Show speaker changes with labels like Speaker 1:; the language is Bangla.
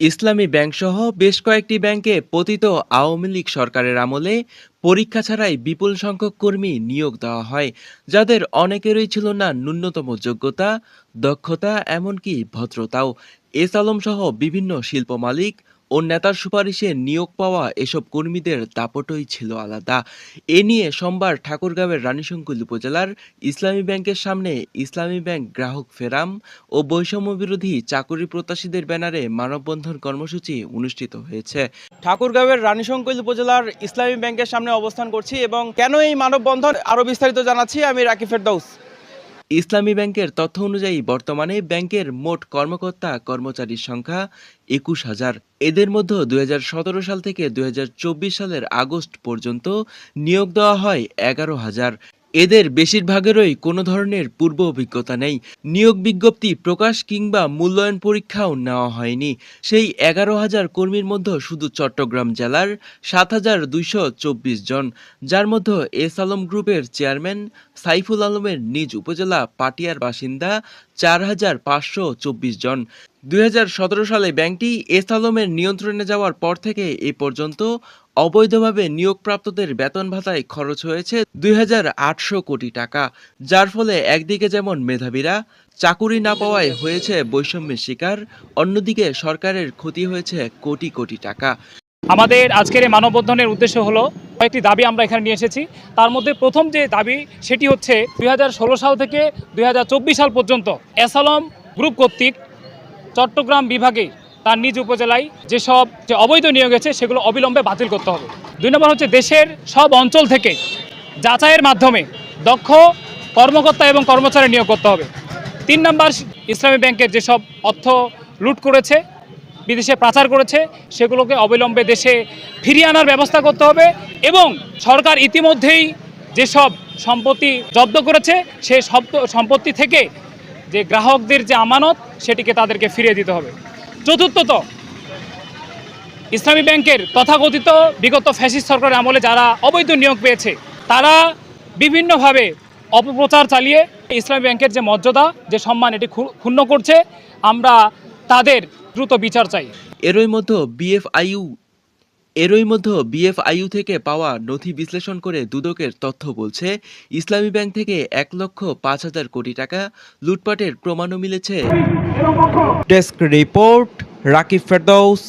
Speaker 1: ইসলামী ব্যাংকসহ বেশ কয়েকটি ব্যাংকে পতিত আওয়ামী লীগ সরকারের আমলে পরীক্ষা ছাড়াই বিপুল সংখ্যক কর্মী নিয়োগ দেওয়া হয়, যাদের অনেকেরই ছিল না ন্যূনতম যোগ্যতা, দক্ষতা, এমনকি ভদ্রতাও। এস আলম সহ বিভিন্ন শিল্প মালিক ও নেতার সুপারিশে নিয়োগ পাওয়া এসব কর্মীদের দাপটই ছিল আলাদা। এ নিয়ে সোমবার ঠাকুরগাঁওয়ের রানীশঙ্কুল উপজেলার ইসলামী ব্যাংকের সামনে ইসলামী ব্যাংক গ্রাহক ফেরাম ও বৈষম্য বিরোধী চাকরি প্রত্যাশীদের ব্যানারে মানববন্ধন কর্মসূচি অনুষ্ঠিত হয়েছে। ঠাকুরগাঁওয়ের রানীশঙ্কৈল উপজেলার ইসলামী ব্যাংকের সামনে অবস্থান করছি এবং কেন এই মানববন্ধন আরও বিস্তারিত জানাচ্ছি। আমি রাকিব ফেরদৌস। ইসলামী ব্যাংকের তথ্য অনুযায়ী বর্তমানে ব্যাংকের মোট কর্মকর্তা কর্মচারীর সংখ্যা একুশ হাজার। এদের মধ্যে দুই হাজার সতেরো সাল থেকে দুই হাজার চব্বিশ সালের আগস্ট পর্যন্ত নিয়োগ দেওয়া হয় এগারো হাজার। এদের বেশিরভাগেরই কোনো ধরনের পূর্ব অভিজ্ঞতা নেই। নিয়োগ বিজ্ঞপ্তি প্রকাশ কিংবা মূল্যায়ন পরীক্ষাও নেওয়া হয়নি। সেই এগারো হাজার কর্মীর মধ্যে শুধু চট্টগ্রাম জেলার সাত হাজার দুইশো চব্বিশ জন, যার মধ্যে এস আলম গ্রুপের চেয়ারম্যান সাইফুল আলমের নিজ উপজেলা পাটিয়ার বাসিন্দা চার হাজার পাঁচশো চব্বিশ জন। দুই হাজার সতেরো সালে ব্যাংকটি এস আলমের নিয়ন্ত্রণে যাওয়ার পর থেকে এ পর্যন্ত অবৈধভাবে নিয়োগপ্রাপ্তদের বেতন ভাতায় খরচ হয়েছে দুই হাজার আটশো কোটি টাকা, যার ফলে একদিকে যেমন মেধাবীরা চাকুরি না পাওয়ায় হয়েছে বৈষম্যের শিকার, অন্যদিকে সরকারের ক্ষতি হয়েছে কোটি কোটি টাকা।
Speaker 2: আমাদের আজকের এই মানববন্ধনের উদ্দেশ্য হলো, কয়েকটি দাবি আমরা এখানে নিয়ে এসেছি। তার মধ্যে প্রথম যে দাবি, সেটি হচ্ছে দুই হাজার ষোলো সাল থেকে দুই হাজার চব্বিশ সাল পর্যন্ত এসালম গ্রুপ কর্তৃক চট্টগ্রাম বিভাগে তার নিজ উপজেলায় যেসব যে অবৈধ নিয়োগ আছে, সেগুলো অবিলম্বে বাতিল করতে হবে। দুই নম্বর হচ্ছে দেশের সব অঞ্চল থেকে যাচাইয়ের মাধ্যমে দক্ষ কর্মকর্তা এবং কর্মচারী নিয়োগ করতে হবে। তিন নম্বর ইসলামী ব্যাংকের যেসব অর্থ লুট করেছে বিদেশে পাচার করেছে, সেগুলোকে অবিলম্বে দেশে ফিরিয়ে আনার ব্যবস্থা করতে হবে এবং সরকার ইতিমধ্যেই যেসব সম্পত্তি জব্দ করেছে সেই সম্পত্তি থেকে যে গ্রাহকদের যে আমানত, সেটিকে তাদেরকে ফিরিয়ে দিতে হবে। চতুর্থত, ইসলামী ব্যাংকের তথাকথিত বিগত ফ্যাসিস্ট সরকারের আমলে যারা অবৈধ নিয়োগ পেয়েছে, তারা বিভিন্নভাবে অপপ্রচার চালিয়ে ইসলামী ব্যাংকের যে মর্যাদা, যে সম্মান, এটি ক্ষুণ্ণ করছে। আমরা তাদের দ্রুত বিচার চাই।
Speaker 1: এরই মধ্যে বিএফআইইউ এরই মধ্যে বিএফআইইউ থেকে পাওয়া নথি বিশ্লেষণ করে দুদকের তথ্য বলছে ইসলামী ব্যাংক থেকে এক লক্ষ পাঁচ হাজার কোটি টাকা লুটপাটের প্রমাণও মিলেছে। Desk report Rakib Ferdous